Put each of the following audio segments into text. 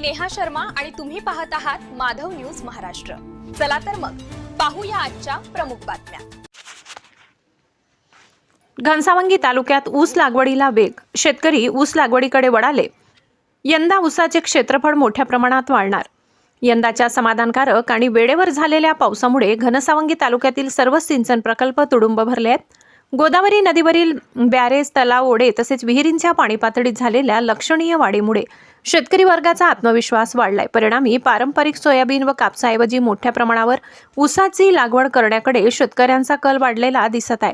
मी नेहा शर्मा आणि तुम्ही पाहत आहात माधव न्यूज महाराष्ट्र. चला तर मग पाहूया आजच्या प्रमुख बातम्या. घनसावंगी तालुक्यात ऊस लागवडीला वेग. शेतकरी ऊस लागवडीकडे वळाले. यंदा ऊसाचे क्षेत्रफळ मोठ्या प्रमाणात वाढणार. यंदाच्या समाधानकारक आणि वेळेवर झालेल्या पावसामुळे घनसावंगी तालुक्यातील सर्व सिंचन प्रकल्प तुडुंब भरले आहेत. गोदावरी नदीवरील बॅरेज तलाव ओढे तसेच विहिरींच्या पाणी पातळीत झालेल्या लक्षणीय वाढीमुळे शेतकरी वर्गाचा आत्मविश्वास वाढलाय. परिणामी पारंपरिक सोयाबीन व कापसाऐवजी मोठ्या प्रमाणावर ऊसाची लागवड करण्याकडे शेतकऱ्यांचा कल वाढलेला दिसत आहे.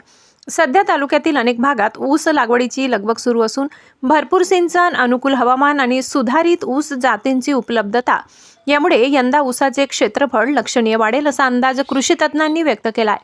सध्या तालुक्यातील अनेक भागात ऊस लागवडीची लगबग सुरू असून भरपूर सिंचन अनुकूल हवामान आणि सुधारित ऊस जातींची उपलब्धता यामुळे यंदा ऊसाचे क्षेत्रफळ लक्षणीय वाढेल असा अंदाज कृषी तज्ज्ञांनी व्यक्त आहे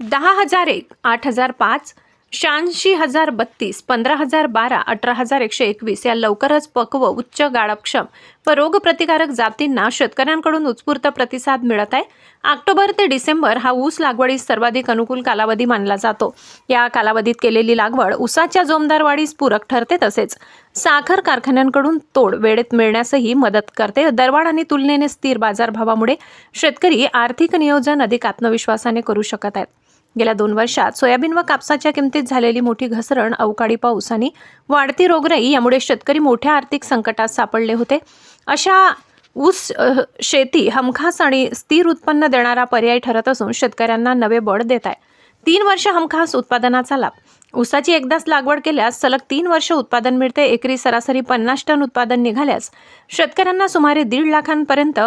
दहा हजार एक आठ हजार पाच शहाऐंशी हजार बत्तीस पंधरा हजार बारा अठरा हजार एकशे एकवीस या लवकरच पक्व उच्च गाळपक्षम व रोगप्रतिकारक जातींना शेतकऱ्यांकडून उत्स्फूर्त प्रतिसाद मिळत आहे. ऑक्टोबर ते डिसेंबर हा ऊस लागवडीस सर्वाधिक अनुकूल कालावधी मानला जातो. या कालावधीत केलेली लागवड ऊसाच्या जोमदार वाढीस पूरक ठरते तसेच साखर कारखान्यांकडून तोड वेळेत मिळण्यासही मदत करते. दरवाढ आणि तुलनेने स्थिर बाजारभावामुळे शेतकरी आर्थिक नियोजन अधिक आत्मविश्वासाने करू शकत आहेत. गेल्या दोन वर्षात सोयाबीन व कापसाच्या किमतीत झालेली मोठी घसरण अवकाळी पाऊस आणि वाढती रोगराई यामुळे शेतकरी मोठ्या आर्थिक संकटात सापडले होते. अशा ऊस शेती हमखास आणि स्थिर उत्पन्न देणारा पर्याय ठरत असून शेतकऱ्यांना नवे बळ देत आहे. तीन वर्ष हमखास उत्पादनाचा लाभ. ऊसाची एकदाच लागवड केल्यास सलग तीन वर्ष उत्पादन मिळते. एकरी सरासरी पन्नास टन उत्पादन निघाल्यास शेतकऱ्यांना सुमारे दीड लाखांपर्यंत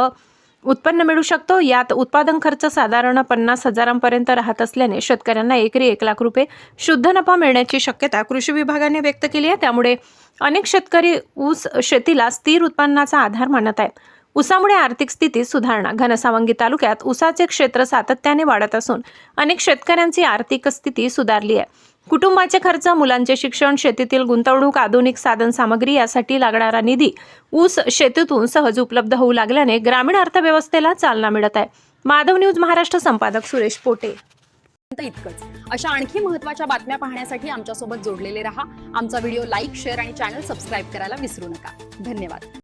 उत्पन्न मिळू शकतो. यात उत्पादन खर्च साधारण पन्नास हजारांपर्यंत राहत असल्याने शेतकऱ्यांना एकरी एक लाख रुपये शुद्ध नफा मिळण्याची शक्यता कृषी विभागाने व्यक्त केली आहे. त्यामुळे अनेक शेतकरी ऊस शेतीला स्थिर उत्पन्नाचा आधार मानत आहेत. ऊसामुळे आर्थिक स्थितीत सुधारणा. घनसावंगी तालुक्यात ऊसाचे क्षेत्र सातत्याने वाढत असून अनेक शेतकऱ्यांची आर्थिक स्थिती सुधारली आहे. कुटुंबाचे खर्च मुलांचे शिक्षण शेतीतील गुंतवणूक आधुनिक साधन सामग्री यासाठी लागणारा निधी ऊस शेतीतून सहज उपलब्ध होऊ लागल्याने ग्रामीण अर्थव्यवस्थेला चालना मिळत आहे. माधव न्यूज महाराष्ट्र संपादक सुरेश पोटे. इतकंच. अशा आणखी महत्त्वाच्या बातम्या पाहण्यासाठी आमच्यासोबत जोडलेले रहा. आमचा व्हिडिओ लाईक शेअर आणि चॅनल सबस्क्राईब करायला विसरू नका. धन्यवाद.